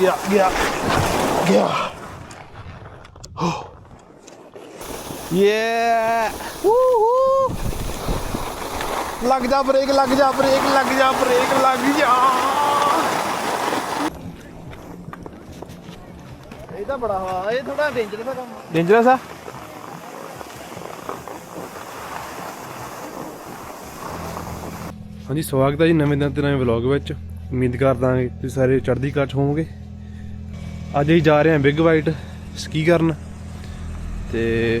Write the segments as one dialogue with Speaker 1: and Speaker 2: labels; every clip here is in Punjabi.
Speaker 1: ਗਿਆ ਗਿਆ ਗਿਆ ਯੇ ਹੂ ਹੂ ਲੱਗ ਜਾ ਬ੍ਰੇਕ ਲੱਗ ਜਾ ਬ੍ਰੇਕ ਲੱਗ ਜਾ ਬ੍ਰੇਕ ਲੱਗ ਜਾ
Speaker 2: ਇਹ ਤਾਂ ਬੜਾ ਵਾ ਇਹ ਥੋੜਾ ਡੇਂਜਰਸ ਆ ਕੰਮ।
Speaker 1: ਡੇਂਜਰਸ ਆ? ਹਾਂਜੀ ਸਵਾਗਤ ਹੈ ਜੀ ਨਵੇਂ ਦਿਨ ਤੇ ਨਵੇਂ ਵਲੌਗ ਵਿੱਚ। ਉਮੀਦ ਕਰਦਾ ਹਾਂ ਕਿ ਤੁਸੀਂ ਸਾਰੇ ਚੜ੍ਹਦੀ ਕਲਾ 'ਚ ਹੋਵੋਗੇ। ਅੱਜ ਅਸੀਂ ਜਾ ਰਹੇ ਹਾਂ ਬਿਗ ਵਾਈਟ ਸਕੀ ਕਰਨ ਤੇ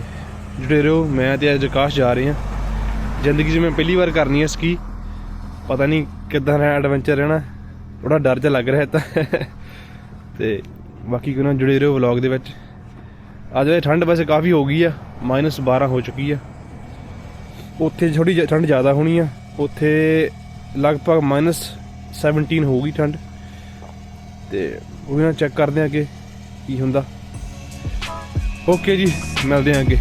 Speaker 1: ਜੁੜੇ ਰਹੋ, ਮੈਂ ਤੇ ਅੱਜ ਆਕਾਸ਼ ਜਾ ਰਹੇ ਹਾਂ। ਜ਼ਿੰਦਗੀ 'ਚ ਮੈਂ ਪਹਿਲੀ ਵਾਰ ਕਰਨੀ ਹੈ ਸਕੀ ਪਤਾ ਨਹੀਂ ਕਿੱਦਾਂ ਰਹਿਣਾ ਐਡਵੈਂਚਰ ਰਹਿਣਾ ਥੋੜਾ ਡਰ ਜਿਹਾ ਲੱਗ ਰਿਹਾ ਤਾਂ। ਤੇ ਬਾਕੀ ਕਿਉਂ ਨਾ ਜੁੜੇ ਰਹੋ ਵਲੌਗ ਦੇ ਵਿੱਚ। ਅੱਜ ਇਹ ਠੰਡ ਵੈਸੇ ਕਾਫੀ ਹੋ ਗਈ ਆ -12 ਹੋ ਚੁੱਕੀ ਆ। ਉੱਥੇ ਥੋੜੀ ਠੰਡ ਜ਼ਿਆਦਾ ਹੋਣੀ ਆ, ਉੱਥੇ ਲਗਭਗ -17 ਹੋਊਗੀ ਠੰਡ। ਤੇ ਉਹਦੇ ਨਾਲ ਚੈੱਕ ਕਰਦੇ ਆ ਅੱਗੇ ਕੀ ਹੁੰਦਾ। ਓਕੇ ਜੀ ਮਿਲਦੇ ਆ ਅੱਗੇ।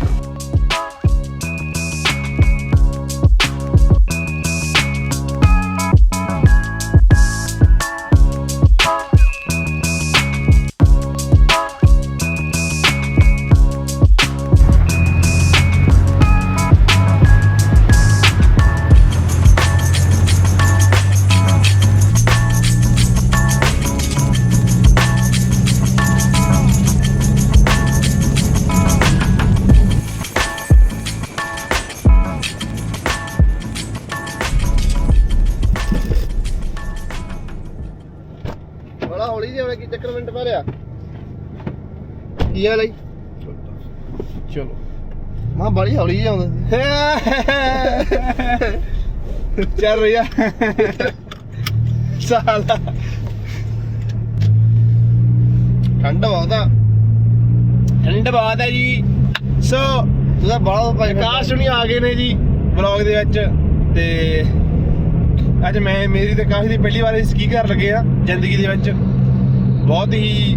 Speaker 1: ਚਲੋ।
Speaker 2: ਮਾਂ ਬੜੀ ਹੌਲੀ ਜਿਹਾ ਆਉਂਦਾ।
Speaker 1: ਚੱਲ ਰਿਹਾ
Speaker 2: ਸਾਲਾ। ਠੰਡ ਬਹੁਤ ਆ।
Speaker 1: ਠੰਡ ਬਾਤ ਹੈ ਜੀ। ਸੋ
Speaker 2: ਤੂੰ ਤਾਂ ਬੜਾ ਭਾਈ
Speaker 1: ਆਕਾਸ਼ ਹੁਣੀ ਆ ਗਏ ਨੇ ਜੀ ਵਲੌਗ ਦੇ ਵਿੱਚ ਤੇ ਅੱਜ ਮੈਂ ਮੇਰੀ ਤੇ ਆਕਾਸ਼ ਦੀ ਪਹਿਲੀ ਵਾਰ ਸਕੀ ਕਰਨ ਲੱਗੇ ਆ ਜ਼ਿੰਦਗੀ ਦੇ ਵਿੱਚ। ਬਹੁਤ ਹੀ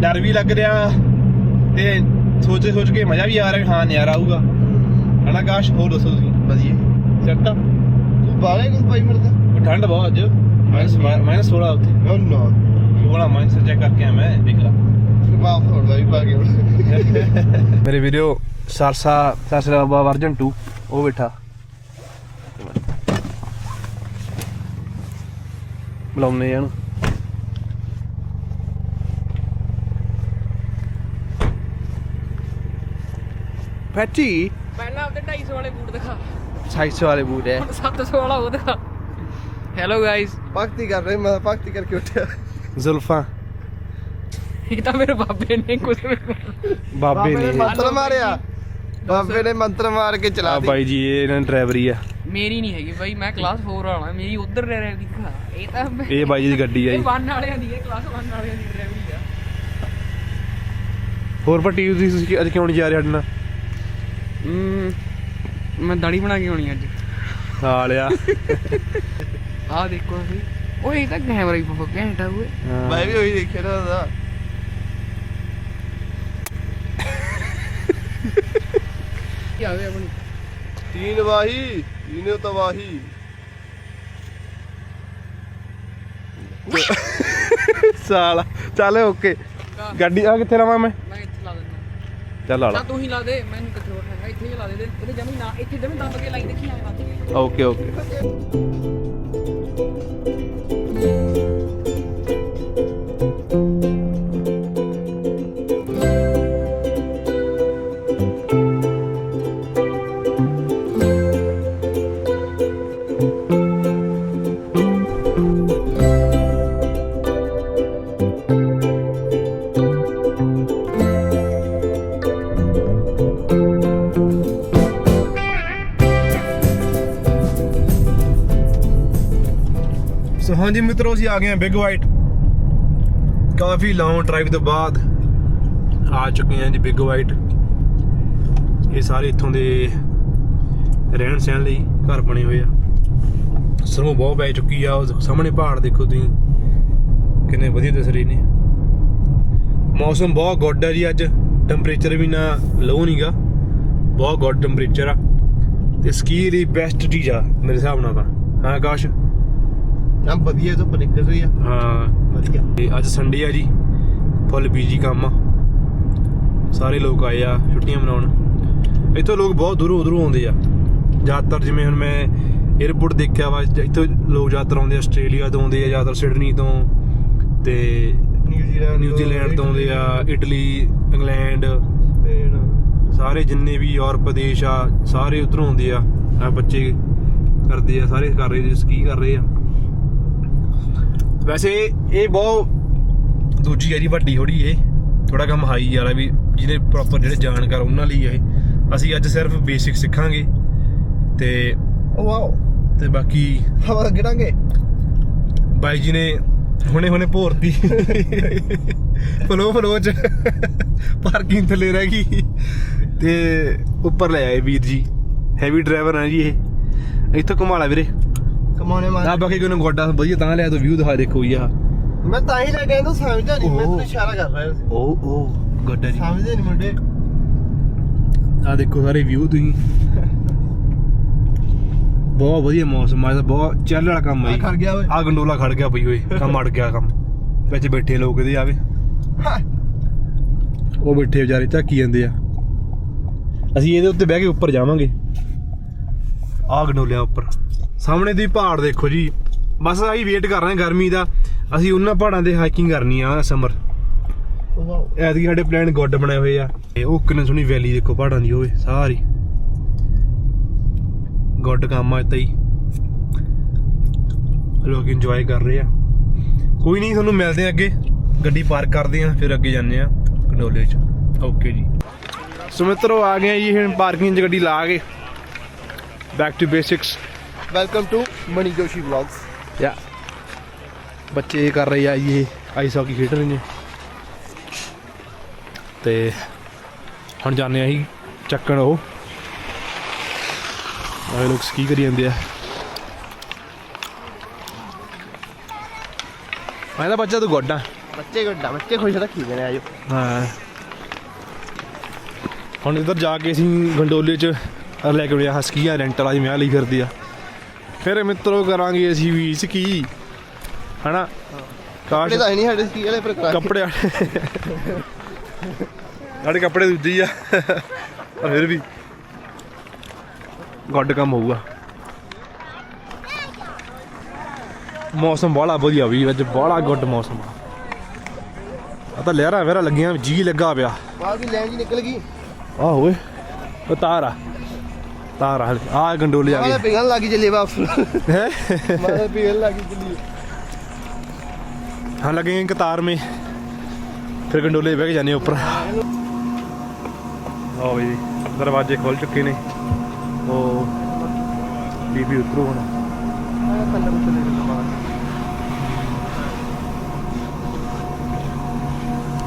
Speaker 1: ਡਰ ਵੀ ਲੱਗ ਰਿਹਾ ਤੇ ਸੋਚੇ ਸੋਚ ਕੇ ਮਜ਼ਾ ਵੀ ਆ ਰਿਹਾ ਵੀ ਹਾਂ ਨਜ਼ਾਰਾ ਆਊਗਾ। ਹਨਾ ਆਕਾਸ਼ ਹੋਰ ਦੱਸੋ ਤੁਸੀਂ?
Speaker 2: ਵਧੀਆ।
Speaker 1: ਸੈੱਟ
Speaker 2: ਤੂੰ। ਬਾਲੇ ਕੁਝ ਭਾਈ ਮਰਦਾ
Speaker 1: ਠੰਡ ਬਹੁਤ ਅੱਜ। ਮਾਈਨਸ ਮਾਈਨਸ 16 ਉੱਥੇ।
Speaker 2: ਨੋ ਨੋ।
Speaker 1: 16 ਮਾਈਨਸ ਚੈੱਕ ਕਰਕੇ ਆ ਮੈਂ ਦੇਖ ਲਾ।
Speaker 2: ਮਾਫ ਵੀ ਪਾ
Speaker 1: ਮੇਰੇ ਵੀਡੀਓ ਸਰਸਾ ਸਰਸਾ ਬਾਬਾ ਵਰਜਨ 2 ਉਹ ਬੈਠਾ। ਬੁਲਾਉਨੇ ਜਾਨੂੰ ਪੈਟੀ
Speaker 3: ਪਹਿਲਾਂ ਆਪਦੇ 250 ਵਾਲੇ ਬੂਟ ਦਿਖਾ।
Speaker 1: 600 ਵਾਲੇ ਬੂਟ ਹੈ
Speaker 3: ਹੁਣ 700 ਵਾਲਾ ਉਹ ਦਿਖਾ। ਹੈਲੋ ਗਾਇਸ
Speaker 2: ਭਗਤੀ ਕਰ ਰਹੇ ਮੈਂ ਭਗਤੀ ਕਰਕੇ ਉੱਠਿਆ।
Speaker 1: ਜ਼ੁਲਫਾਂ।
Speaker 3: ਇਹ ਤਾਂ ਮੇਰੇ ਬਾਬੇ ਨੇ ਕੁਝ
Speaker 1: ਬਾਬੇ ਨੇ
Speaker 2: ਮੰਤਰ ਮਾਰਿਆ। ਬਾਬੇ ਨੇ। ਮੰਤਰ ਮਾਰ ਕੇ ਚਲਾ
Speaker 1: ਆ
Speaker 2: ਦਿੱਤੀ।
Speaker 1: ਬਾਈ ਜੀ ਇਹ ਇਹਨਾਂ ਦੀ ਡਰਾਈਵਰੀ ਆ।
Speaker 3: ਮੇਰੀ ਨਹੀਂ ਹੈਗੀ ਬਾਈ ਮੈਂ ਕਲਾਸ 4 ਵਾਲਾ ਮੇਰੀ ਉਧਰ ਰਹਿ ਰਹੀ ਦਿਖਾ। ਇਹ ਤਾਂ
Speaker 1: ਇਹ ਬਾਈ ਜੀ ਦੀ ਗੱਡੀ ਆ
Speaker 3: ਇਹ
Speaker 1: ਜੀ
Speaker 3: ਵਨ ਵਾਲਿਆਂ ਦੀ ਹੈ ਕਲਾਸ 1 ਵਾਲਿਆਂ ਦੀ ਡਰਾਈਵਰੀ ਆ।
Speaker 1: ਹੋਰ ਪੱਟੀ ਤੁਸੀਂ ਅੱਜ ਕਿਉਂ ਨਹੀਂ ਜਾ ਰਹੇ ਸਾਡੇ ਨਾਲ?
Speaker 3: ਮੈਂ ਦਾੜੀ ਬਣਾ ਕੇ ਆਉਣੀ ਅੱਜ।
Speaker 1: ਸਾਲਿਆ
Speaker 3: ਆਹ ਦੇਖੋ ਅਸੀਂ ਓਏ ਇਹ ਤਾਂ ਕੈਮਰਾ ਹੀ ਬਹੁਤ ਘੈਂਟ ਆ ਓਏ।
Speaker 2: ਮੈਂ ਵੀ ਉਹੀ ਦੇਖਿਆ ਨਾ ਉਹਦਾ।
Speaker 3: ਕੀ ਆਵੇ ਆਪਣੀ
Speaker 2: ਤੀਨ ਵਾਹੀ ਤੀਨੇ ਤਵਾਹੀ
Speaker 1: ਸਾਲਾ ਚੱਲ ਓਕੇ। ਗੱਡੀ ਆ ਕਿੱਥੇ ਲਾਵਾਂ ਮੈਂ
Speaker 3: ਲਾ
Speaker 1: ਚੱਲ
Speaker 3: ਨਾ
Speaker 1: ਲਾ।
Speaker 3: ਤੂੰ ਹੀ ਲਾ ਦੇ ਮੈਨੂੰ ਕਿੱਥੇ ਉਠਾਂਗਾ ਇੱਥੇ ਹੀ ਲਾ ਦੇ ਇਹਦੇ ਜਮੀ ਨਾ ਇੱਥੇ ਜਮੀ ਦੰਬ ਕੇ ਲਾਈ ਦੇਖੀ ਆਏ ਬਾਤ
Speaker 1: ਓਕੇ ਓਕੇ। ਹਾਂਜੀ ਮਿੱਤਰੋ, ਅਸੀਂ ਆ ਗਏ ਹਾਂ ਬਿਗ ਵਾਈਟ ਕਾਫੀ ਲੌਂਗ ਡਰਾਈਵ ਤੋਂ ਬਾਅਦ ਆ ਚੁੱਕੇ ਹਾਂ ਜੀ ਬਿਗ ਵਾਈਟ ਇਹ ਸਾਰੇ ਇੱਥੋਂ ਦੇ ਰਹਿਣ ਸਹਿਣ ਲਈ ਘਰ ਬਣੇ ਹੋਏ ਆ। ਸਰੋਂ ਬਹੁਤ ਪੈ ਚੁੱਕੀ ਆ, ਉਹ ਸਾਹਮਣੇ ਪਹਾੜ ਦੇਖੋ ਤੁਸੀਂ। ਕਿੰਨੇ ਵਧੀਆ ਦਿਸ ਰਹੇ ਨੇ। ਮੌਸਮ ਬਹੁਤ ਗੁੱਡ ਆ ਜੀ ਅੱਜ। ਟੈਂਪਰੇਚਰ ਵੀ ਨਾ ਲੋ ਨਹੀਂਗਾ। ਬਹੁਤ ਗੁੱਡ ਟੈਂਪਰੇਚਰ ਆ। ਤੇ ਸਕੀ ਦੀ ਬੈਸਟ ਚੀਜ਼ ਆ, ਮੇਰੇ ਹਿਸਾਬ ਨਾਲ ਤਾਂ। ਹਾਂ ਆਕਾਸ਼?
Speaker 2: ਨਾ ਵਧੀਆ ਤੋਂ ਨਿਕਲ ਰਹੀ ਆ
Speaker 1: ਹਾਂ।
Speaker 2: ਵਧੀਆ।
Speaker 1: ਤੇ ਅੱਜ ਸੰਡੇ ਆ ਜੀ। ਫੁੱਲ ਬੀਜੀ ਕੰਮ ਆ। ਸਾਰੇ ਲੋਕ ਆਏ ਆ ਛੁੱਟੀਆਂ ਮਨਾਉਣ। ਇੱਥੋਂ ਲੋਕ ਬਹੁਤ ਦੂਰੋਂ ਉਧਰੋਂ ਆਉਂਦੇ ਆ। ਜ਼ਿਆਦਾਤਰ ਜਿਵੇਂ ਹੁਣ ਮੈਂ 에어ਪੋਰਟ ਦੇਖਿਆ ਵਾ ਜ- ਇੱਥੋਂ ਲੋਕ ਜ਼ਿਆਦਾਤਰ ਆਉਂਦੇ ਆ ਆਸਟ੍ਰੇਲੀਆ ਤੋਂ ਆਉਂਦੇ ਆ ਜ਼ਿਆਦਾਤਰ ਸਿਡਨੀ ਤੋਂ। ਤੇ
Speaker 2: ਨਿਊਜ਼ੀਲੈਂਡ
Speaker 1: ਨਿਊਜ਼ੀਲੈਂਡ ਤੋਂ ਆਉਂਦੇ ਆ ਇਟਲੀ। ਇੰਗਲੈਂਡ।
Speaker 2: ਸਪੇਨ।
Speaker 1: ਸਾਰੇ ਜਿੰਨੇ ਵੀ ਯੂਰਪ ਦੇਸ਼ ਆ ਸਾਰੇ ਉਧਰੋਂ ਆਉਂਦੇ ਆ। ਆ ਬੱਚੇ ਕਰਦੇ ਆ ਸਾਰੇ ਕਰ ਰਹੇ ਸਕੀ ਕਰ ਰਹੇ ਆ। ਵੈਸੇ ਇਹ ਬਹੁਤ ਦੂਜੀ ਆ ਜੀ ਵੱਡੀ ਥੋੜੀ ਇਹ। ਥੋੜਾ ਕੰਮ ਹਾਈ ਵਾਲਾ ਵੀ ਜਿਹਨੇ ਪ੍ਰੋਪਰ ਜਿਹੜੇ ਜਾਣਕਾਰ ਉਹਨਾਂ ਲਈ ਇਹ। ਅਸੀਂ ਅੱਜ ਸਿਰਫ ਬੇਸਿਕ ਸਿੱਖਾਂਗੇ। ਤੇ
Speaker 2: ਵਾਓ
Speaker 1: ਤੇ ਬਾਕੀ
Speaker 2: ਹਵਾ ਗਿਰਾਂਗੇ
Speaker 1: ਬਾਈ ਜੀ ਨੇ ਹੁਣੇ ਹੁਣੇ ਭੋਰਤੀ। ਫਲੋ ਫਲੋ ਚ ਪਾਰਕਿੰਗ ਥੱਲੇ ਰਹਿ ਗਈ। ਤੇ ਉੱਪਰ ਲੈ ਆਏ ਵੀਰ ਜੀ। ਹੈਵੀ ਡਰਾਈਵਰ ਆ ਜੀ ਇਹ। ਇੱਥੋਂ ਘੁਮਾ ਵੀਰੇ।
Speaker 2: ਕਮਾਉਣੇ
Speaker 1: ਆ
Speaker 2: ਮਾਰ
Speaker 1: ਬਾਕੀ ਕੋਈ ਨੂੰ ਗੋਡਾ ਵਧੀਆ ਤਾਂ ਲਿਆ ਤੋ ਵਿਊ ਦਿਖਾ ਦੇਖੋ ਆ
Speaker 2: ਮੈਂ ਤਾਂ ਹੀ ਲੈ ਗਿਆ ਤੂੰ ਸਮਝਦਾ ਨਹੀਂ ਮੈਂ। ਤੈਨੂੰ ਇਸ਼ਾਰਾ ਕਰ ਰਿਹਾ ਸੀ।
Speaker 1: ਉਹ ਉਹ ਗੋਡਾ ਜੀ।
Speaker 2: ਸਮਝਦੇ ਨਹੀਂ ਮੁੰਡੇ।
Speaker 1: ਆ ਦੇਖੋ ਸਾਰੇ ਵਿਊ ਤੁਸੀਂ। ਬਹੁਤ ਵਧੀਆ ਮੌਸਮ ਆ ਇਹਦਾ ਬਹੁਤ ਚੱਲ ਵਾਲਾ ਕੰਮ ਆ
Speaker 2: ਆ ਖੜ ਗਿਆ ਓਏ।
Speaker 1: ਆ ਗੰਡੋਲਾ ਖੜ ਗਿਆ ਪਈ ਓਏ ਕੰਮ ਅੜ ਗਿਆ ਕੰਮ। ਵਿੱਚ ਬੈਠੇ ਲੋਕ ਇਹਦੇ ਆਵੇ। ਉਹ ਬੈਠੇ ਵਿਚਾਰੇ ਝਾਕੀ ਜਾਂਦੇ ਆ। ਅਸੀਂ ਇਹਦੇ ਉੱਤੇ ਬਹਿ ਕੇ ਉੱਪਰ ਜਾਵਾਂਗੇ। ਆਹ ਗੰਡੋਲਿਆਂ ਉੱਪਰ। ਸਾਹਮਣੇ ਦੀ ਪਹਾੜ ਦੇਖੋ ਜੀ। ਬਸ ਆਹੀ ਵੇਟ ਕਰ ਰਹੇ ਗਰਮੀ ਦਾ। ਅਸੀਂ ਉਹਨਾਂ ਪਹਾੜਾਂ ਦੇ ਹਾਈਕਿੰਗ ਕਰਨੀ ਆ ਸਮਰ
Speaker 2: ਵਾਓ
Speaker 1: ਐਤਕੀ ਸਾਡੇ ਪਲਾਨ ਗੁੱਡ ਬਣੇ ਹੋਏ ਆ। ਤੇ ਉਹ ਕਿੰਨੀ ਸੋਹਣੀ ਵੈਲੀ ਦੇਖੋ ਪਹਾੜਾਂ ਦੀ ਹੋਵੇ ਸਾਰੀ। ਗੁੱਡ ਕੰਮ ਆ ਇੱਥੇ ਹੀ। ਲੋਕ ਇੰਜੋਏ ਕਰ ਰਹੇ ਆ। ਕੋਈ ਨਹੀਂ, ਤੁਹਾਨੂੰ ਮਿਲਦੇ ਆ ਅੱਗੇ। ਗੱਡੀ ਪਾਰਕ ਕਰਦੇ ਆ ਫਿਰ ਅੱਗੇ ਜਾਂਦੇ ਆ ਕੰਡੋਲੇ ਚ। ਓਕੇ ਜੀ। ਸੋ ਮਿੱਤਰੋ, ਆ ਗਏ ਜੀ, ਹੁਣ ਪਾਰਕਿੰਗ 'ਚ ਗੱਡੀ ਲਾ ਕੇ। Back to basics
Speaker 2: welcome to Mani Joshi vlogs
Speaker 1: ਯਾ ਬੱਚੇ ਕਰ ਰਹੇ ਆ ਇਹ ਆਈਸ ਹਾਕੀ ਖੇਡ ਰਹੇ ਨੇ। ਤੇ ਹੁਣ ਜਾਂਦੇ ਆ ਚੱਕਣ ਉਹ। ਆਏ ਲੋਕ ਸਕੀ ਕਰੀ ਜਾਂਦੇ ਆ। ਮੈਂ ਤਾਂ ਬੱਚਾ ਤੂੰ ਗੋਡਾ
Speaker 2: ਬੱਚੇ ਗੱਡਾ ਬੱਚੇ ਖੁਸ਼ ਰੱਖੀ ਦੇ ਨੇ ਆਜੋ
Speaker 1: ਹਾਂ। ਹੁਣ ਇੱਧਰ ਜਾ ਕੇ ਅਸੀਂ ਗੰਡੋਲੇ 'ਚ ਲੈ ਕੇ ਆਇਆ ਹਸਕੀਆਂ ਰੈਂਟਲ ਵਾਲੀ ਮੈਂ ਲਈ ਫਿਰਦੀ ਆ। ਫਿਰ ਮਿੱਤਰੋ ਕਰਾਂਗੇ ਅਸੀਂ ਵੀ ਸਕੀ ਹਨਾ? ਕਾਸ਼
Speaker 2: ਕੱਪੜੇ ਤਾਂ ਨਹੀਂ ਸਾਡੇ ਸਕੀ ਵਾਲੇ ਪਰ।
Speaker 1: ਕੱਪੜੇ ਵਾਲੇ। ਸਾਡੇ ਕੱਪੜੇ ਦੂਜੇ ਹੀ ਆ। ਪਰ ਫਿਰ ਵੀ। ਗੱਡ ਕੰਮ ਹੋਊਗਾ। ਮੌਸਮ ਬੜਾ ਵਧੀਆ ਵੀ ਅੱਜ ਬੜਾ ਗੁੱਡ ਮੌਸਮ ਆ। ਆ ਤਾਂ ਲਹਿਰਾਂ ਵਹਿਰਾਂ ਲੱਗੀਆਂ ਜੀ ਲੱਗਾ ਪਿਆ।
Speaker 2: ਬਾਹਰ ਦੀ ਲੈਣ ਜੀ ਨਿਕਲ ਗਈ।
Speaker 1: ਆ ਓਏ ਉਹ ਤਾਰ ਆ। ਤਾਰ ਹਲ। ਆ ਗੰਡੋਲੀ ਆ ਗਈ।
Speaker 2: ਪਿਘਲ ਲੱਗੀ ਚੱਲੀ ਵਾਪਸ
Speaker 1: ਹੈ?
Speaker 2: ਮਾਰੇ ਪਿਘਲ ਲੱਗੀ ਚੱਲੀ।
Speaker 1: ਹਾਂ ਲੱਗेंगे ਕਤਾਰ ਮੇ। ਫਿਰ ਗੰਡੋਲੇ ਬਹਿ ਕੇ ਜਾਣੇ ਉੱਪਰ। ਲਓ ਵੀ ਦਰਵਾਜ਼ੇ ਖੁੱਲ ਚੁੱਕੇ ਨੇ। ਉਹ ਬੀਬੀ ਉਤਰੂ ਹੁਣ।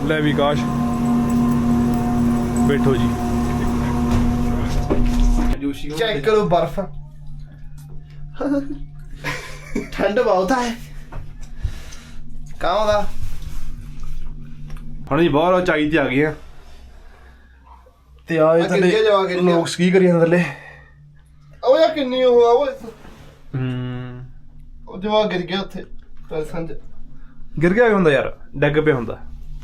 Speaker 1: ਲੈ ਵੀ ਕਾਸ਼। ਬੈਠੋ ਜੀ। ਜੋਸ਼ੀ
Speaker 2: ਹੋਣ ਚੈੱਕ ਕਰੋ ਬਰਫ਼। ਠੰਡ ਬਹੁਤ ਹੈ ਕਾਹ ਦਾ
Speaker 1: ਹੁਣ ਜੀ ਬਹੁਤ ਉਚਾਈ ਤੇ ਆ ਗਏ ਆ। ਤੇ
Speaker 2: ਆਏ ਥੱਲੇ
Speaker 1: ਅੱਗੇ ਕੀ ਕਰੀ ਜਾਂਦੇ ਥੱਲੇ।
Speaker 2: ਉਹ ਯਾ ਕਿੰਨੀ ਉਹ ਆ ਉਹ
Speaker 1: ਹੂੰ।
Speaker 2: ਉਹ ਜਵਾ ਗਿਰ ਗਿਆ ਉੱਥੇ ਪਰ ਸੰਜ
Speaker 1: ਗਿਰ ਗਿਆ ਹੁੰਦਾ ਯਾਰ ਡੱਗ ਪਿਆ ਹੁੰਦਾ।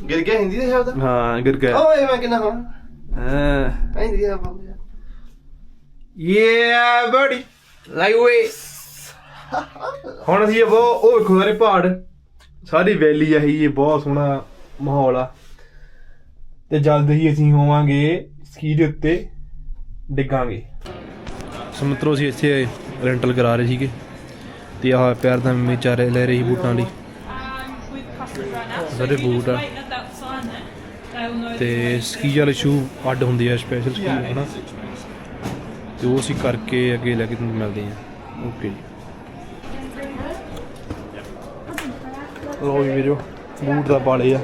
Speaker 2: ਗਿਰ ਗਿਆ ਹਿੰਦੀ ਦੇ ਸ਼ਬਦ?
Speaker 1: ਹਾਂ ਗਿਰ ਗਿਆ।
Speaker 2: ਓਏ ਮੈਂ ਕਿੰਨਾ ਹੁਣ।
Speaker 1: ਹਾਂ।
Speaker 2: ਹਿੰਦੀ ਆ
Speaker 1: ਯੇ ਬੜੀ
Speaker 3: ਲਾਈਕ ਵੇ
Speaker 1: ਹੁਣ ਅਸੀਂ ਇਹ ਬਹੁਤ ਉਹ ਵੇਖੋ ਸਾਰੇ ਪਹਾੜ। ਸਾਰੀ ਵੈਲੀ ਆ ਇਹ ਬਹੁਤ ਸੋਹਣਾ ਮਾਹੌਲ ਆ। ਤੇ ਜਲਦ ਹੀ ਅਸੀਂ ਹੋਵਾਂਗੇ ਸਕੀ ਦੇ ਉੱਤੇ ਡਿੱਗਾਂਗੇ। ਸਮੁੰਦਰੋਂ ਅਸੀਂ ਇੱਥੇ ਰੈਂਟਲ ਕਰਾ ਰਹੇ ਸੀਗੇ। ਤੇ ਆਹ ਪੈਰ ਦਾ ਵਿਚਾਰੇ ਲੈ ਰਹੀ ਬੂਟਾਂ ਲਈ ਸਾਰੇ ਬੂਟ ਆ। ਤੇ ਸਕੀ ਵਾਲੇ ਸ਼ੂ ਅੱਡ ਹੁੰਦੇ ਆ ਸਪੈਸ਼ਲ ਸਕੀ ਹਨਾ? ਤੇ ਉਹ ਅਸੀਂ ਕਰਕੇ ਅੱਗੇ ਲੈ ਕੇ ਤੁਹਾਨੂੰ ਮਿਲਦੇ ਆ ਓਕੇ ਜੀ ਲੋ ਜੀ ਵੀਰੋ ਬੂਟ ਦਾ ਪਾਲੇ ਆ।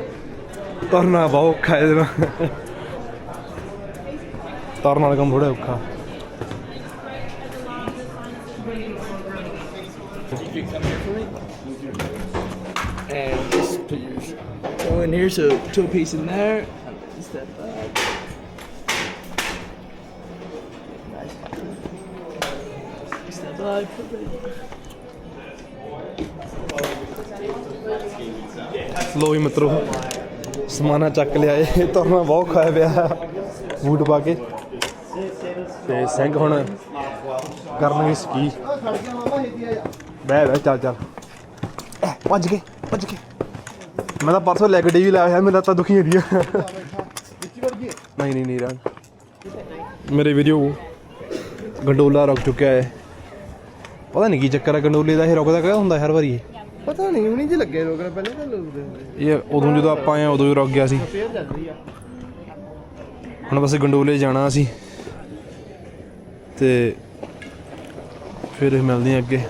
Speaker 1: ਤਰਨਾ ਬਹੁਤ ਔਖਾ ਇਹਦੇ ਨਾਲ। ਤਰਨ ਵਾਲਾ ਕੰਮ ਥੋੜਾ ਔਖਾ।
Speaker 3: And just put your toe in here, so piece in there.
Speaker 1: ਲੋ ਵੀ ਮਿੱਤਰੋ, ਸਮਾਨਾ ਚੱਕ ਲਿਆ ਏ ਤੁਰਨਾ ਬਹੁਤ ਖਾਇਆ ਪਿਆ ਬੂਟ ਪਾ ਕੇ। ਤੇ ਸਿੰਘ ਹੁਣ ਕਰਨਗੇ ਸਕੀ।
Speaker 2: ਖੜ ਗਿਆ
Speaker 1: ਬਹਿ, ਚੱਲ ਚੱਲ। ਭੱਜ ਕੇ ਭੱਜ ਕੇ। ਮੈਂ ਤਾਂ ਪਰਸੋਂ ਲੈਗ ਡੇ ਵੀ ਲਾਇਆ ਹੋਇਆ, ਮੇਰਾ ਤਾਂ ਦੁਖੀ ਹੁੰਦੀ ਆ
Speaker 2: ਵਿੱਚੀ
Speaker 1: ਨਹੀਂ ਨਹੀਂ ਨਹੀਂ ਰਾਂ ਮੇਰੇ ਵੀਡੀਓ ਗੰਡੋਲਾ ਰੁਕ ਚੁੱਕਿਆ ਹੈ। ਪਤਾ ਨਹੀਂ ਕੀ ਚੱਕਰ ਹੈ ਗੰਡੋਲੇ ਦਾ ਇਹ ਰੁਕਦਾ ਕਿਹੜਾ ਹੁੰਦਾ ਹਰ ਵਾਰੀ ਇਹ?
Speaker 2: ਪਤਾ ਨਹੀਂ ਹੁਣੀ ਜੀ ਲੱਗੇ ਰੋਕਣ ਪਹਿਲੇ ਤਾਂ ਲੋਕਦੇ ਹੁੰਦੇ
Speaker 1: ਇਹ ਉਦੋਂ ਜਦੋਂ ਆਪਾਂ ਆਏ ਆ, ਉਦੋਂ ਹੀ ਰੁਕ ਗਿਆ ਸੀ।
Speaker 2: ਫੇਰ ਆ
Speaker 1: ਹੁਣ ਬਸ ਗੰਡੋਲੇ ਜਾਣਾ ਅਸੀਂ। ਤੇ ਫਿਰ ਇਹ ਮਿਲਦੇ ਆ ਅੱਗੇ।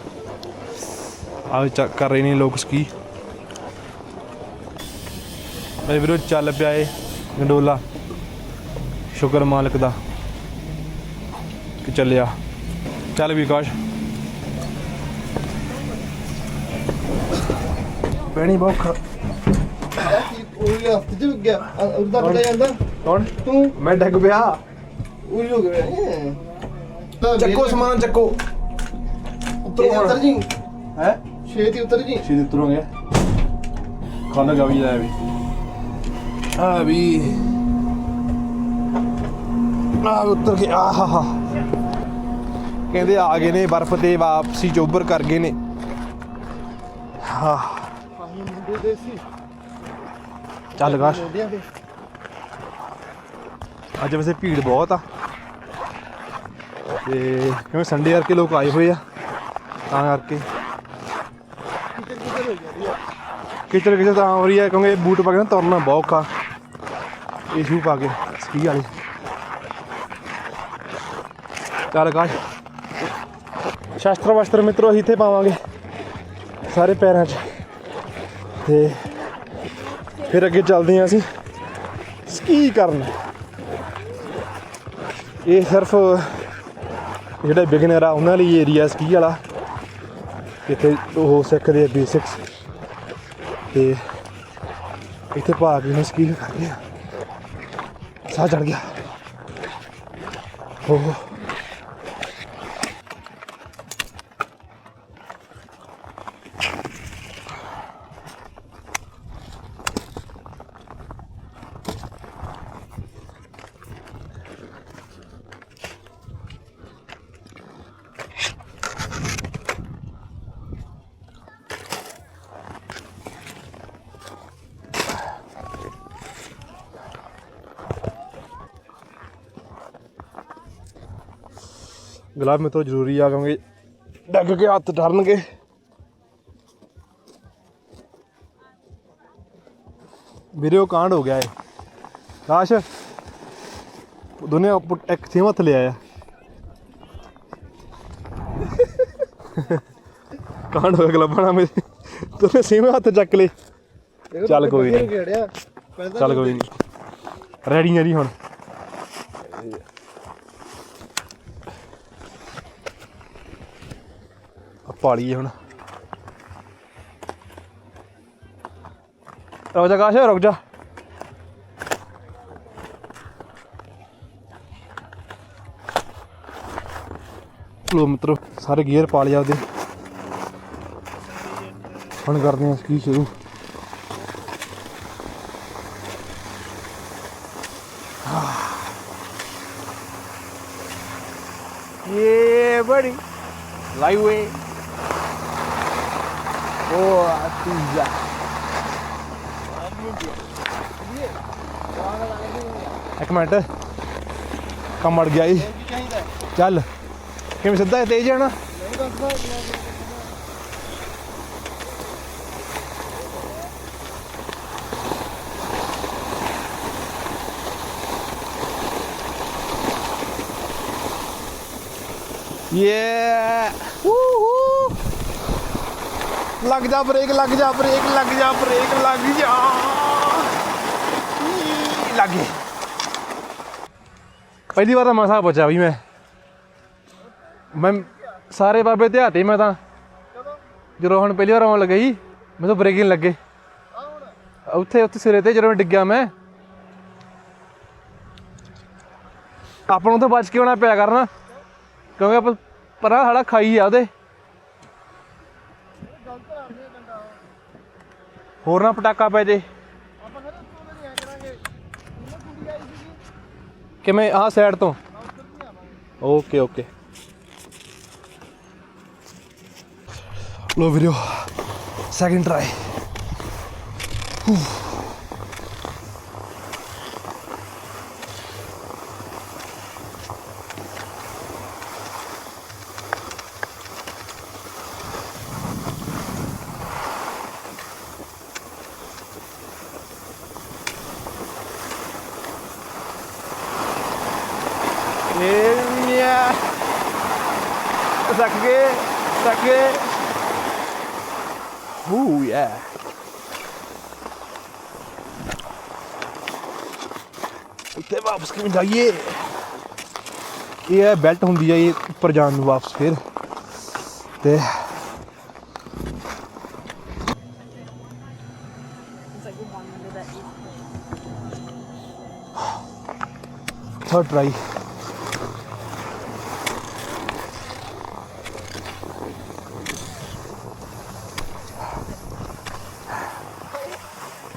Speaker 1: ਆਹ ਚੱਕ ਕਰ ਰਹੇ ਨੇ ਲੋਕ ਸਕੀ ਮੇਰੇ ਵੀਰੋ ਚੱਲ ਪਿਆ ਏ ਗੰਡੋਲਾ। ਸ਼ੁਕਰ ਮਾਲਕ ਦਾ ਕਿ ਚੱਲਿਆ। ਚੱਲ ਵਿਕਾਸ਼ ਪੈਣੀ ਬਹੁਤ ਖ-
Speaker 2: ਆ ਕੀ ਉਹ ਹਫ਼ਤੇ ਚ ਗਿਆ ਉਹਦਾ ਪਤਾ ਜਾਂਦਾ।
Speaker 1: ਕੌਣ?
Speaker 2: ਤੂੰ।
Speaker 1: ਮੈਂ ਡੱਗ ਪਿਆ।
Speaker 2: ਉਹ ਹੋ ਗਿਆ
Speaker 1: ਚੱਕੋ ਸਮਾਨ ਚੱਕੋ।
Speaker 2: ਉੱਤਰ ਉੱਤਰ ਜੀ।
Speaker 1: ਹੈ?
Speaker 2: ਛੇਤੀ ਉੱਤਰ ਜੀ।
Speaker 1: ਸੀਧੇ ਉਤਰੋਂਗੇ। ਖਾਣਾ ਗਾ ਵੀ ਜਾਇਆ ਵੀ। ਆ ਵੀ। ਆ ਉੱਤਰ ਕੇ ਹਾ ਕਹਿੰਦੇ ਆ ਗਏ ਨੇ ਬਰਫ਼ ਤੇ ਵਾਪਸੀ ਚੋਬਰ ਕਰ ਗਏ ਨੇ। ਹਾਂ। ਚੱਲ ਗਾਸ਼ ਅੱਜ ਵੈਸੇ ਭੀੜ ਬਹੁਤ ਆ। ਤੇ ਕਿਉਂਕਿ ਸੰਡੇ ਕਰਕੇ ਲੋਕ ਆਏ ਹੋਏ ਆ ਤਾਂ ਕਰਕੇ। ਕਿਚਰ ਕਿਚਰ ਤਾਂ ਹੋ ਰਹੀ ਹੈ ਕਿਉਂਕਿ ਬੂਟ ਪਾ ਕੇ ਨਾ ਤੁਰਨਾ ਬਹੁਤ ਔਖਾ। ਇਹ ਸ਼ੂ ਪਾ ਕੇ ਸਕੀ ਵਾਲੇ। ਚੱਲ ਕਾਸ਼। ਸ਼ਾਸਤਰ ਵਸਤਰ ਮਿੱਤਰੋ ਇੱਥੇ ਪਾਵਾਂਗੇ। ਸਾਰੇ ਪੈਰਾਂ 'ਚ। ਤੇ ਫਿਰ ਅੱਗੇ ਚੱਲਦੇ ਹਾਂ ਅਸੀਂ ਸਕੀ ਕਰਨ। ਇਹ ਸਿਰਫ ਜਿਹੜੇ ਬਿਗਨਰ ਆ, ਉਹਨਾਂ ਲਈ ਏਰੀਆ ਸਕੀ ਵਾਲਾ। ਇੱਥੇ ਉਹ ਸਿੱਖਦੇ ਆ ਬੇਸਿਕਸ ਤੇ ਇੱਥੇ ਭਾਗ ਨੂੰ ਸਕੀ ਕਰਦੇ ਆ ਸਾਹ ਚੜ ਗਿਆ। ਹੋ ਗਲਾਬ ਮੇ ਤੋਂ ਜ਼ਰੂਰੀ ਆ ਕਿਉਂਕਿ ਡੱਗ ਕੇ ਹੱਥ ਟਰਨਗੇ ਵੀਡੀਓ ਕਾਂਡ ਹੋ ਗਿਆ ਏ। ਕਾਸ਼ ਦੋਨੇ ਇੱਕ ਸੇਮ ਹੱਥ ਲਿਆ ਆ। ਕਾਂਡ ਹੋ ਗਿਆ ਗਲਾਬਾਂ ਮੇਰੇ ਦੋਨੇ ਸੇਮ ਹੱਥ ਚੱਕ ਲਏ ਚੱਲ ਕੋਈ ਨੀ।
Speaker 2: ਗੇੜਿਆ ਪਹਿਲਾਂ
Speaker 1: ਚੱਲ ਕੋਈ ਨਹੀਂ। ਰੈਡੀ ਆ ਜੀ ਹੁਣ। ਆ ਪਾਲੀਏ ਹੁਣ ਰੁਕ ਜਾ ਕਾਸ਼ ਰੁਕ ਜਾ ਲੋ ਮਿੱਤਰੋ ਸਾਰੇ ਗੀਅਰ ਪਾ ਲਿਆ ਉਹਦੇ ਹੁਣ ਕਰਦੇ ਹਾਂ ਸਕੀ ਸ਼ੁਰੂ Yeah, buddy. Lightweight. Oh, pizza. ਇੱਕ ਮਿੰਟ। ਕੰਮ ਅੜ ਗਿਆ ਜੀ। ਚੱਲ। ਕਿਵੇਂ ਸਿੱਧਾ ਤੇਜ਼ ਜਾਣਾ
Speaker 2: ਨਹੀਂ ਦੱਸਦਾ
Speaker 1: ਯੇ ਵੂਹੂ ਲੱਗ ਜਾ ਬ੍ਰੇਕ ਲੱਗ ਜਾ ਬ੍ਰੇਕ ਲੱਗ ਜਾ ਬ੍ਰੇਕ ਲੱਗ ਜਾ। ਈ, ਪਹਿਲੀ ਵਾਰ ਤਾਂ ਮਸਾ ਬਚਾ ਵੀ ਮੈਂ। ਮੈਂ ਸਾਰੇ ਬਾਬੇ ਤੇ ਹੱਥੇ ਮੈਂ ਤਾਂ। ਜਦੋਂ ਹੁਣ ਪਹਿਲੀ ਵਾਰ ਆਉਣ ਲੱਗਾ ਜੀ ਮੈਂ ਤਾਂ ਬ੍ਰੇਕ ਹੀ ਨਹੀਂ ਲੱਗੇ। ਉੱਥੇ ਉੱਥੇ ਸਿਰੇ ਤੇ ਜਦੋਂ ਮੈਂ ਡਿੱਗਿਆ ਮੈਂ। ਆਪਾਂ ਨੂੰ ਤਾਂ ਬਚ ਕੇ ਆਉਣਾ ਪਿਆ ਕਰਨਾ। ਕਿਉਂਕਿ ਆਪਾਂ ਪਰਾਂ ਸਾਡਾ ਖਾਈ ਆ ਉਹਦੇ। ਹੋਰ ਨਾ ਪਟਾਕਾ ਪੈ ਜੇ। ਕਿਵੇਂ, ਆਹ ਸਾਈਡ ਤੋਂ? Okay okay low video second try Yeah. Suck it, suck it. Ooh, yeah. ਉੱਤੇ ਵਾਪਸ ਕਿਵੇਂ ਜਾਈਏ ਇਹ ਹੈ ਬੈਲਟ ਹੁੰਦੀ ਹੈ ਇਹ ਉੱਪਰ ਜਾਣ ਨੂੰ ਵਾਪਸ ਫਿਰ ਤੇ ਥਰਡ ਟਰਾਈ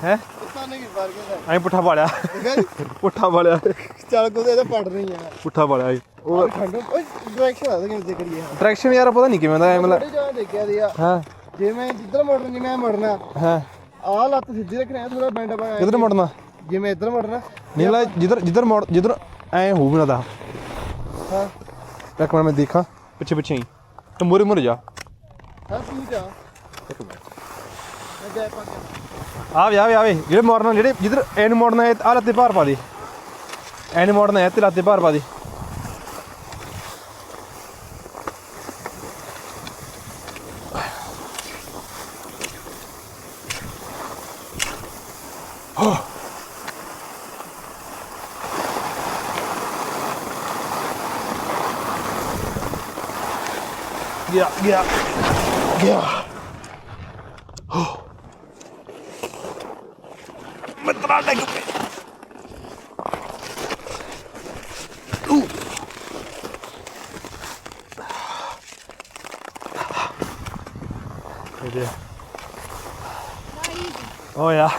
Speaker 1: ਹੈ
Speaker 2: ਪਤਾ ਨਹੀਂ ਕੀ ਵਾਰ ਗਿਆ
Speaker 1: ਐਂ ਪੁੱਠਾ
Speaker 2: ਜੀ
Speaker 1: ਪੁੱਠਾ ਪਾਲਿਆ
Speaker 2: ਚੱਲ ਕੋ ਇਹਦਾ ਪੜ ਰਹੀ ਆ।
Speaker 1: ਪੁੱਠਾ ਪਾਲਿਆ ਏ।
Speaker 2: ਉਹ ਠੰਡ ਓਏ ਡਾਇਰੈਕਸ਼ਨ ਆ ਕਿਵੇਂ ਤੇ ਕਰੀਏ
Speaker 1: ਡਾਇਰੈਕਸ਼ਨ ਯਾਰ ਪਤਾ ਨਹੀਂ ਕਿਵੇਂ ਦਾ ਐ ਮਤਲਬ
Speaker 2: ਦੇਖਿਆ ਦੀ ਆ।
Speaker 1: ਹਾਂ।
Speaker 2: ਜੇ ਮੈਂ ਜਿੱਧਰ ਮੁੜਨਾ ਜਿਵੇਂ ਮੈਂ ਮੁੜਨਾ
Speaker 1: ਹਾਂ।
Speaker 2: ਆਹ ਲੱਤ ਸਿੱਧੀ ਰੱਖਣਾ ਥੋੜਾ ਬੈਂਡ ਪਾ
Speaker 1: ਕਿੱਧਰ ਮੁੜਨਾ?
Speaker 2: ਜਿਵੇਂ ਇੱਧਰ ਮੁੜਨਾ।
Speaker 1: ਨਹੀਂ ਲਾ ਜਿੱਧਰ ਜਿੱਧਰ ਮੁੜ ਜਿੱਧਰ ਐ ਹੋਊ ਨਾ ਦਾ
Speaker 2: ਹਾਂ।
Speaker 1: ਇੱਕ ਮਿੰਟ ਮੈਂ ਦੇਖਾਂ ਪਿੱਛੇ ਪਿੱਛੇ ਹੀ। ਤੇ ਮੂਰੇ ਮੂਰੇ ਜਾ।
Speaker 2: ਹਾਂ ਤੂੰ ਜਾ। ਮੈਂ ਜਾ ਪਾ ਕੇ
Speaker 1: ਆਵੇ ਆਵੇ ਆਵੇ। ਜਿਹੜੇ ਮੋੜਨਾ ਜਿਹੜੇ ਜਿੱਧਰ ਐ ਨੂੰ ਮੋੜਨਾ ਹੈ ਆ ਲੱਤੇ ਭਾਰ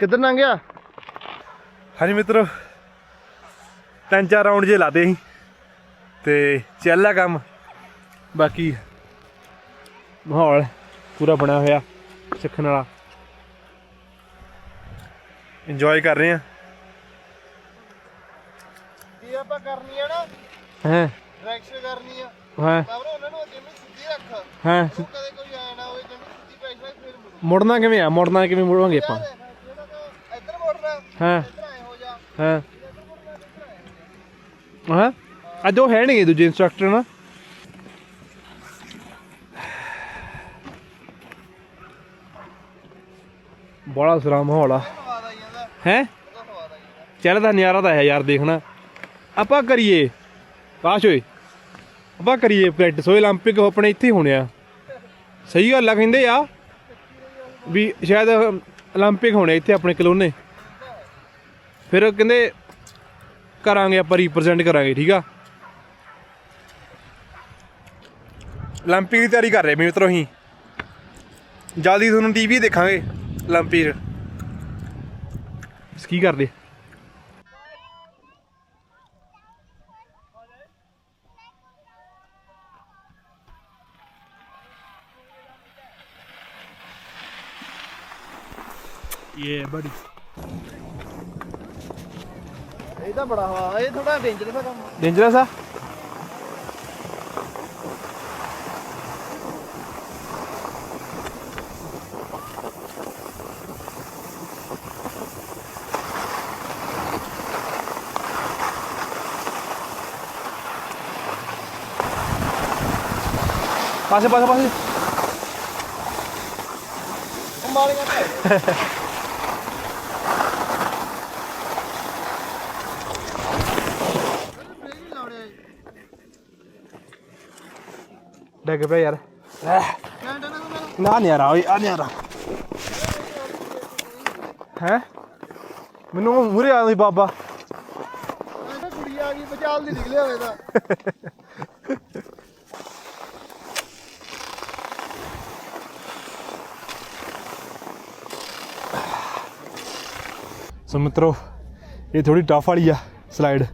Speaker 2: ਕਿੱਧਰ ਲੰਘ ਗਿਆ?
Speaker 1: ਹਾਂਜੀ ਮਿੱਤਰੋ ਤਿੰਨ ਚਾਰ ਰਾਉਂਡ ਜੇ ਲਾਦੇ ਸੀ ਤੇ ਚੱਲ ਆ ਕੰਮ। ਬਾਕੀ ਮਾਹੌਲ ਪੂਰਾ ਬਣਿਆ ਹੋਇਆ ਸਿੱਖਣ ਵਾਲਾ। ਇੰਜੋਏ ਕਰ ਰਹੇ ਆ।
Speaker 2: ਕੀ ਆਪਾਂ ਕਰਨੀ ਆ ਨਾ
Speaker 1: ਹਾਂ?
Speaker 2: ਡਾਇਰੈਕਸ਼ਨ ਕਰਨੀ ਆ
Speaker 1: ਹਾਂ?
Speaker 2: ਬਾਬਰ ਉਹਨਾਂ ਨੂੰ ਜਿਵੇਂ ਸਿੱਧੀ ਰੱਖ।
Speaker 1: ਹਾਂ?
Speaker 2: ਉਹ ਕਦੇ ਕੋਈ ਆਇਆ ਨਾ ਹੋਵੇ ਜਿਵੇਂ ਸਿੱਧੀ ਪੈਸੇ ਫਿਰ ਮੁੜੋ।
Speaker 1: ਮੁੜਨਾ ਕਿਵੇਂ ਆ? ਮੁੜਨਾ ਕਿਵੇਂ ਮੁੜਵਾਂਗੇ ਆਪਾਂ
Speaker 2: ਜਿਹੜਾ ਤੂੰ ਇੱਧਰ ਮੁੜਨਾ
Speaker 1: ਹਾਂ
Speaker 2: ਇੱਧਰ ਆਏ ਹੋ ਜਾ
Speaker 1: ਹਾਂ
Speaker 2: ਇੱਧਰ ਮੁੜਨਾ ਇੱਧਰ ਆਏ
Speaker 1: ਹਾਂ ਅੱਜ ਉਹ ਹੈ ਨਹੀਂ ਦੂਜੇ ਇੰਸਟ੍ਰਕਟਰ ਨਾ ਬੜਾ ਸਰਾ ਮਾਹੌਲ ਆ
Speaker 2: ਸਵਾਦ ਆਈ ਜਾਂਦਾ
Speaker 1: ਹੈ
Speaker 2: ਉਹਦਾ ਸਵਾਦ ਆਈ ਜਾਂਦਾ
Speaker 1: ਚੱਲ ਦਾ ਨਜ਼ਾਰਾ ਤਾਂ ਹੈ ਯਾਰ ਦੇਖਣਾ ਆਪਾਂ ਕਰੀਏ ਕਾਸ਼ ਓਏ ਆਪਾਂ ਕਰੀਏ ਪ੍ਰੈਕਟਿਸ ਓਏ 올림픽 ਆਪਣੇ ਇੱਥੇ ਹੀ ਹੋਣੇ ਆ ਸਹੀ ਗੱਲ ਆ ਕਹਿੰਦੇ ਆ ਵੀ ਸ਼ਾਇਦ 올림픽 ਹੋਣੇ ਇੱਥੇ ਆਪਣੇ ਕਲੋਨੇ ਫਿਰ ਕਹਿੰਦੇ ਕਰਾਂਗੇ ਆਪਾਂ ਰਿਪਰੈਜ਼ੈਂਟ ਕਰਾਂਗੇ ਠੀਕ ਆ 올림픽 ਦੀ ਤਿਆਰੀ ਕਰ ਰਹੇ ਮੈਂ ਮਿੱਤਰੋ ਹੀ ਜਲਦੀ ਤੁਹਾਨੂੰ ਟੀਵੀ ਦੇਖਾਂਗੇ 올림픽 ਕੀ ਕਰਦੇ Yeah, buddy.
Speaker 2: ਇਹ ਤਾਂ ਬੜਾ ਹਵਾ ਇਹ ਥੋੜਾ ਡੇਂਜਰਸ ਆ ਕੰਮ।
Speaker 1: ਡੇਂਜਰਸ ਆ? ਪਾਸੇ ਪਾਸੇ ਪਾਸੇ।
Speaker 2: ਮਾਲੀਆਂ ਤੇ
Speaker 1: ਡਿੱਗ ਪਿਆ ਯਾਰ।
Speaker 2: ਨਾ ਮੈਨੂੰ
Speaker 1: ਨਾ ਨਹੀਂ ਆ ਓਏ, ਆ ਨਹੀਂ ਹੈ ਮੈਨੂੰ ਮੂਰੇ ਆ ਬਾਬਾ
Speaker 2: ਕੁੜੀ ਆ ਗਈ ਬਚਾਲ ਦੀ ਨਿਕਲਿਆ ਹੋਇਆ ਦਾ
Speaker 1: ਸੋ ਮਿੱਤਰੋ, ਇਹ ਥੋੜੀ ਟਫ ਵਾਲੀ ਆ ਸਲਾਈਡ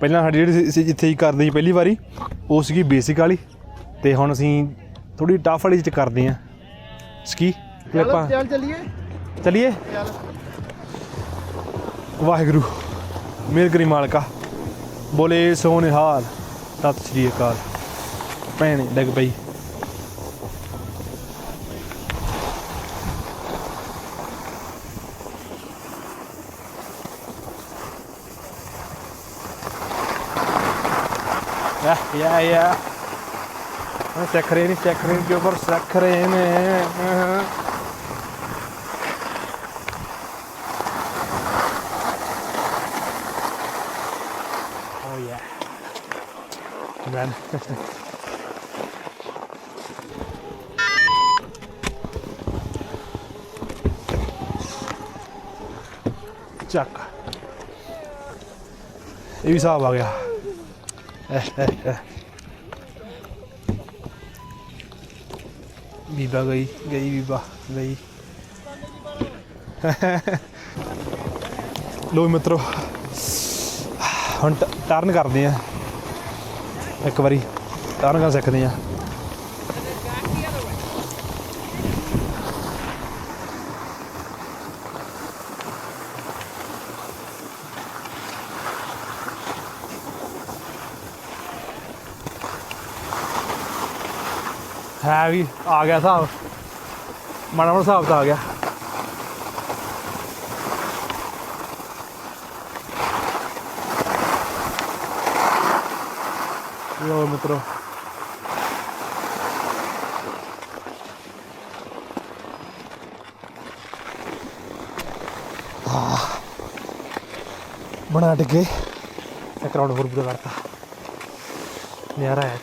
Speaker 1: ਪਹਿਲਾਂ ਸਾਡੀ ਜਿਹੜੀ ਸੀ ਜਿੱਥੇ ਹੀ ਕਰਦੇ ਸੀ ਪਹਿਲੀ ਵਾਰੀ, ਉਹ ਸੀਗੀ ਬੇਸਿਕ ਵਾਲੀ। ਤੇ ਹੁਣ ਅਸੀਂ ਥੋੜੀ ਟਫ ਵਾਲੀ ਚ ਕਰਦੇ ਆ ਸਕੀ? ਤੇ
Speaker 2: ਚੱਲ ਚੱਲੀਏ।
Speaker 1: ਚਲਿਏ?
Speaker 2: ਚੱਲ।
Speaker 1: ਵਾਹਿਗੁਰੂ ਮੇਰ ਕਰੀ ਮਾਲਕਾ। ਬੋਲੇ ਸੋ ਨਿਹਾਲ ਸਤਿ ਸ੍ਰੀ ਅਕਾਲ। ਭੈਣੇ ਡਿੱਗ ਪਈ। ਯਾ ਯਾ ਮੈਂ ਸਿੱਖ ਰਹੇ ਨਹੀਂ ਸਿੱਖ ਰਹੇ ਕੇ ਉੱਪਰ ਸਿੱਖ ਰਹੇ ਨੇ। ਹਾਂ Oh yeah. ਚੱਕ ਇਹ ਵੀ ਸਾਬ ਆ ਗਿਆ। ਐ ਐ ਐ ਬੀਬਾ ਗਈ ਗਈ ਬੀਬਾ, ਗਈ। ਲੋ ਮਿੱਤਰੋ, ਹੁਣ ਟ- ਟਰਨ ਕਰਦੇ ਆ। ਇੱਕ ਵਾਰੀ ਟਰਨ ਕਰ ਸਕਦੇ ਆ। ਹੈ ਵੀ ਆ ਗਿਆ ਹਿਸਾਬ। ਮਾੜਾ ਮਾੜਾ ਹਿਸਾਬ ਤਾਂ ਆ ਗਿਆ। ਲੋ ਮਿੱਤਰੋ। ਬਣਾ ਡਿੱਗੇ। ਇੱਕ ਰਾਉਂਡ ਹੋਰ ਪੂਰਾ ਕਰਤਾ। ਨਿਆਰਾ ਹੈ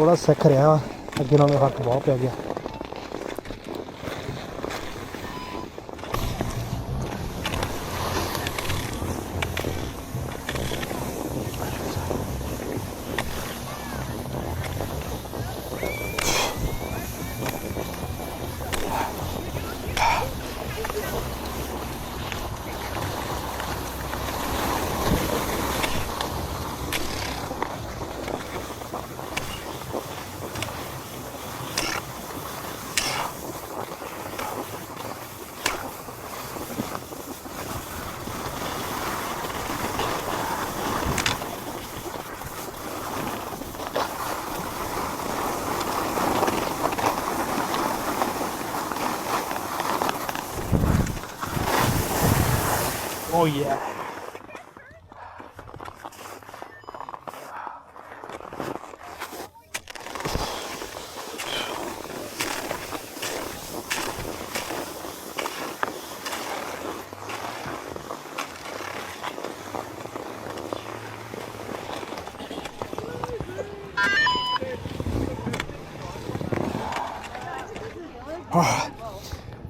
Speaker 1: ਥੋੜਾ ਸਿੱਖ ਰਿਹਾ ਵਾਂ, ਅੱਗੇ ਨਾਲੋਂ ਫ਼ਰਕ ਬਹੁਤ ਪੈ ਗਿਆ। Oh yeah.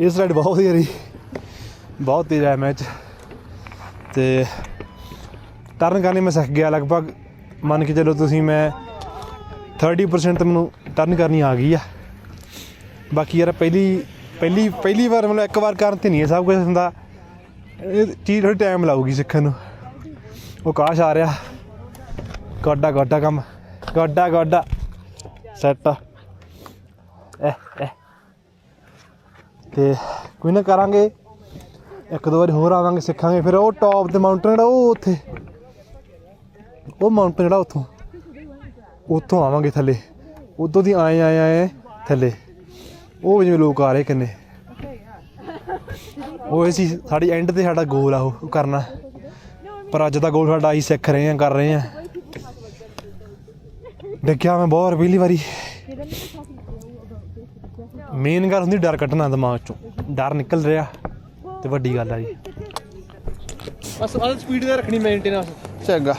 Speaker 1: ਇਸ ਸਾਈਡ ਬਹੁਤ ਹੀ ਰਹੀ ਬਹੁਤ ਤੇਜ਼ ਹੈ ਮੈਚ ਤੇ ਟਰਨ ਕਰਨੀ ਮੈਂ ਸਿੱਖ ਗਿਆ ਲਗਭਗ। ਮੰਨ ਕੇ ਚੱਲੋ ਤੁਸੀਂ ਮੈਂ 30% ਤਾਂ ਮੈਨੂੰ ਟਰਨ ਕਰਨੀ ਆ ਗਈ ਆ। ਬਾਕੀ ਯਾਰ ਪਹਿਲੀ ਪਹਿਲੀ ਪਹਿਲੀ ਵਾਰ ਮਤਲਬ ਇੱਕ ਵਾਰ ਕਰਨ ਤੇ ਨਹੀਂ ਇਹ ਸਭ ਕੁਝ ਹੁੰਦਾ। ਇਹ ਚੀਜ਼ ਥੋੜੀ ਟਾਈਮ ਲਾਊਗੀ ਸਿੱਖਣ ਨੂੰ। ਉਹ ਕਾਸ਼ ਆ ਰਿਹਾ। ਗੋਡਾ ਗੋਡਾ ਕੰਮ। ਗੋਡਾ ਗੋਡਾ। ਸੈੱਟ ਐ ਐ। ਤੇ ਕੋਈ ਨਾ ਕਰਾਂਗੇ। ਇੱਕ ਦੋ ਵਾਰੀ ਹੋਰ ਆਵਾਂਗੇ, ਸਿੱਖਾਂਗੇ। ਫਿਰ ਉਹ ਟੌਪ ਤੇ ਮਾਊਂਟਨ ਜਿਹੜਾ, ਉਹ ਉੱਥੇ। ਉਹ ਮਾਊਂਟਨ ਜਿਹੜਾ ਉੱਥੋਂ। ਉੱਥੋਂ ਆਵਾਂਗੇ ਥੱਲੇ। ਉਦੋਂ ਦੀ ਆਏ ਆਏ ਆਏ ਥੱਲੇ। ਉਹ ਜਿਵੇਂ ਲੋਕ ਆ ਰਹੇ ਕਿੰਨੇ। ਉਹ ਇਹ ਸੀ, ਸਾਡੀ ਐਂਡ ਤੇ ਸਾਡਾ ਗੋਲ ਆ ਉਹ ਕਰਨਾ। ਪਰ ਅੱਜ ਦਾ ਗੋਲ ਸਾਡਾ ਅਸੀਂ ਸਿੱਖ ਰਹੇ ਹਾਂ ਕਰ ਰਹੇ ਹਾਂ ਦੇਖਿਆ ਮੈਂ ਬਹੁਤ ਵਾਰ ਪਹਿਲੀ ਵਾਰੀ। ਮੇਨ ਗੱਲ ਹੁੰਦੀ ਡਰ ਕੱਢਣਾ ਦਿਮਾਗ ਚੋਂ। ਡਰ ਨਿਕਲ ਰਿਹਾ। ਤੇ ਵੱਡੀ ਗੱਲ ਆ ਜੀ। ਬਸ ਆਹ ਸਪੀਡ ਤੇ ਰੱਖਣੀ ਮੇਨਟੇਨੈਂਸ
Speaker 2: ਚੰਗਾ।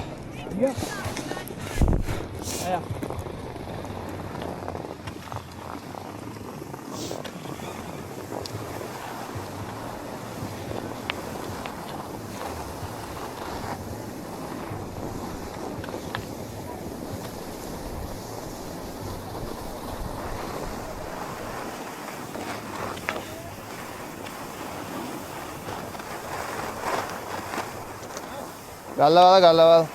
Speaker 2: ਗੱਲਬਾਤ ਗੱਲਬਾਤ।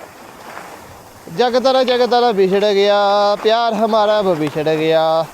Speaker 2: ਜਗ ਤਰਾ ਜਗ ਤਰਾ ਵਿਛੜ ਗਿਆ ਪਿਆਰ ਹਮਾਰਾ ਵਿਛੜ ਗਿਆ।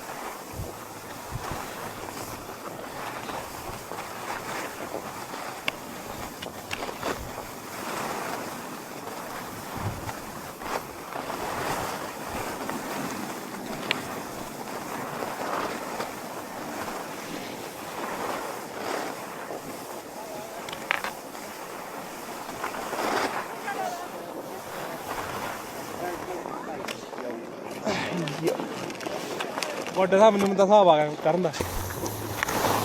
Speaker 1: ਵੱਡੇ ਸਾਹਿਬ ਮੈਨੂੰ ਤਾਂ ਹਿਸਾਬ ਆ ਗਿਆ ਕਰਨ ਦਾ।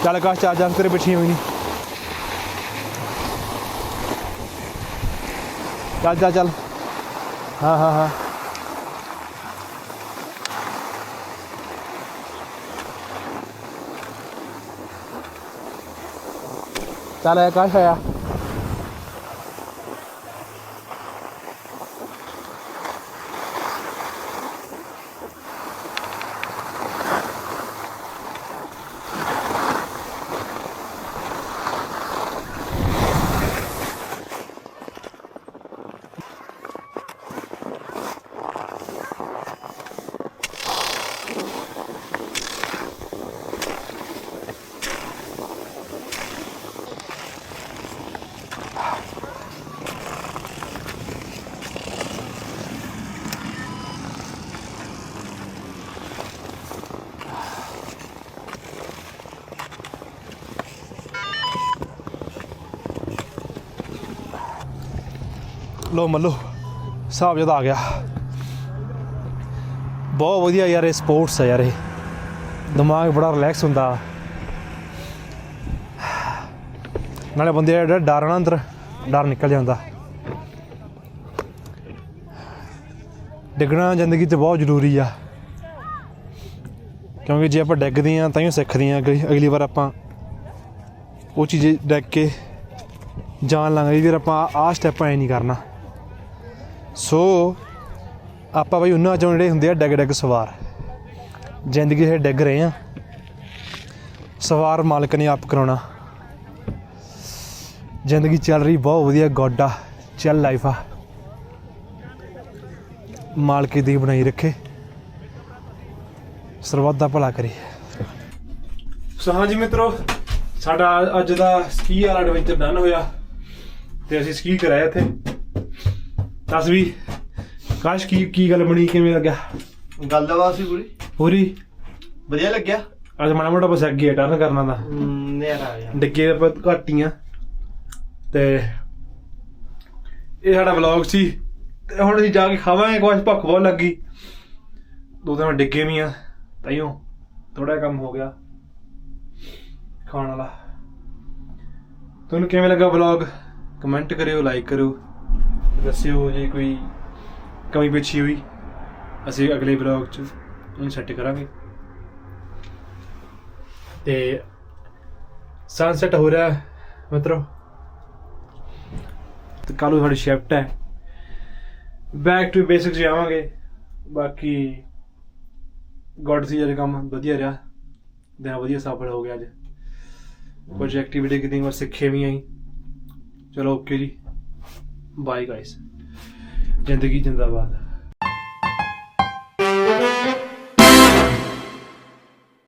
Speaker 1: ਚੱਲ ਕਾ ਚਾਰ ਜੰਗ ਤੇਰੇ ਪਿੱਛੇ ਹੋਈ ਨਹੀਂ ਚੱਲ ਚੱਲ ਚੱਲ। ਹਾਂ ਹਾਂ ਹਾਂ। ਚੱਲ ਆਕਾਸ਼ ਆਇਆ ਲੋ ਮੱਲੋ, ਹਿਸਾਬ ਜਦ ਆ ਗਿਆ। ਬਹੁਤ ਵਧੀਆ ਯਾਰ ਇਹ ਸਪੋਰਟਸ ਆ ਯਾਰ ਇਹ। ਦਿਮਾਗ ਬੜਾ ਰਿਲੈਕਸ ਹੁੰਦਾ। ਨਾਲੇ ਬੰਦੇ ਜਿਹੜਾ ਡਰ ਨਾ ਅੰਦਰ, ਡਰ ਨਿਕਲ ਜਾਂਦਾ। ਡਿੱਗਣਾ ਜ਼ਿੰਦਗੀ 'ਚ ਬਹੁਤ ਜ਼ਰੂਰੀ ਆ। ਕਿਉਂਕਿ ਜੇ ਆਪਾਂ ਡਿੱਗਦੇ ਆ ਤਾਂ ਹੀ ਸਿੱਖਦੇ ਆ ਅਗਲੀ ਵਾਰ ਆਪਾਂ ਉਹ ਚੀਜ਼ ਡਿੱਗ ਕੇ ਜਾਣ ਲਾਂਗੇ ਵੀਰ ਆਪਾਂ ਆਹ ਸਟੈਪ ਐ ਨਹੀਂ ਕਰਨਾ। ਸੋ, ਆਪਾਂ ਬਈ ਉਹਨਾਂ ਚੋਂ ਜਿਹੜੇ ਹੁੰਦੇ ਆ ਡੈਗ ਡੈਗ ਸਵਾਰ। ਜ਼ਿੰਦਗੀ 'ਚ ਡਿੱਗ ਰਹੇ ਆ। ਸਵਾਰ ਮਾਲਕ ਨੇ ਆਪ ਕਰਾਉਣਾ। ਜ਼ਿੰਦਗੀ ਚੱਲ ਰਹੀ ਬਹੁਤ ਵਧੀਆ, ਗੋਡ ਆ ਚੱਲ ਲਾਈਫ ਆ। ਮਾਲਕ ਦੀ ਬਣਾਈ ਰੱਖੇ। ਸਰਬੱਤ ਦਾ ਭਲਾ ਕਰੇ। ਸੋ ਹਾਂਜੀ ਮਿੱਤਰੋ, ਸਾਡਾ ਅੱਜ ਦਾ ਸਕੀ ਵਾਲਾ ਐਡਵੈਂਚਰ ਡਨ ਹੋਇਆ। ਤੇ ਅਸੀਂ ਸਕੀ ਕਰਾਇਆ ਇੱਥੇ। ਦੱਸ ਵੀ ਕਾਸ਼ ਕੀ ਕੀ ਗੱਲ ਬਣੀ ਕਿਵੇਂ ਲੱਗਿਆ?
Speaker 2: ਗੱਲਬਾਤ ਸੀ ਪੂਰੀ।
Speaker 1: ਪੂਰੀ?
Speaker 2: ਵਧੀਆ ਲੱਗਿਆ।
Speaker 1: ਅੱਜ ਮਾੜਾ ਮੋਟਾ ਬਸ ਅੱਗੇ ਟਰਨ ਕਰਨਾ ਦਾ
Speaker 2: ਨਜ਼ਾਰਾ ਆ ਗਿਆ।
Speaker 1: ਡਿੱਗੇ ਆਪਾਂ ਘਾਟੀਆਂ ਤੇ ਇਹ ਸਾਡਾ ਵਲੌਗ ਸੀ। ਤੇ ਹੁਣ ਅਸੀਂ ਜਾ ਕੇ ਖਾਵਾਂਗੇ ਕੁਝ ਭੁੱਖ ਬਹੁਤ ਲੱਗੀ। ਦੋ ਦਿਨ ਡਿੱਗੇ ਵੀ ਆ। ਤਾਈਓ ਥੋੜਾ ਕੰਮ ਹੋ ਗਿਆ। ਖਾਣ ਵਾਲਾ। ਤੁਹਾਨੂੰ ਕਿਵੇਂ ਲੱਗਾ ਵਲੌਗ ਕਮੈਂਟ ਕਰਿਓ ਲਾਈਕ ਕਰਿਓ। ਦੱਸਿਓ ਜੇ ਕੋਈ ਕਮੀ ਪੇਛੀ ਹੋਈ ਅਸੀਂ ਅਗਲੇ ਵਲੌਗ 'ਚ ਉਹਨੂੰ ਸੈੱਟ ਕਰਾਂਗੇ। ਤੇ ਸਨਸੈਟ ਹੋ ਰਿਹਾ ਮਿੱਤਰੋ। ਤੇ ਕੱਲ ਨੂੰ ਸਾਡੀ ਸ਼ਿਫਟ ਹੈ। ਬੈਕ ਟੂ ਬੇਸਿਕਸ ਜਾਵਾਂਗੇ। ਬਾਕੀ ਗੋਡ ਸੀ ਜਿਹੜਾ ਕੰਮ ਵਧੀਆ ਰਿਹਾ। ਦਿਨ ਵਧੀਆ ਸਫਲ ਹੋ ਗਿਆ ਅੱਜ। ਕੁਝ ਐਕਟੀਵਿਟੀ ਕਿਤੇ ਮੈਂ ਸਿੱਖੇ ਵੀ ਆਈ ਚਲੋ ਓਕੇ ਜੀ। ਬਾਏ ਗਾਇਸ ਜ਼ਿੰਦਗੀ ਜਿੰਦਾਬਾਦ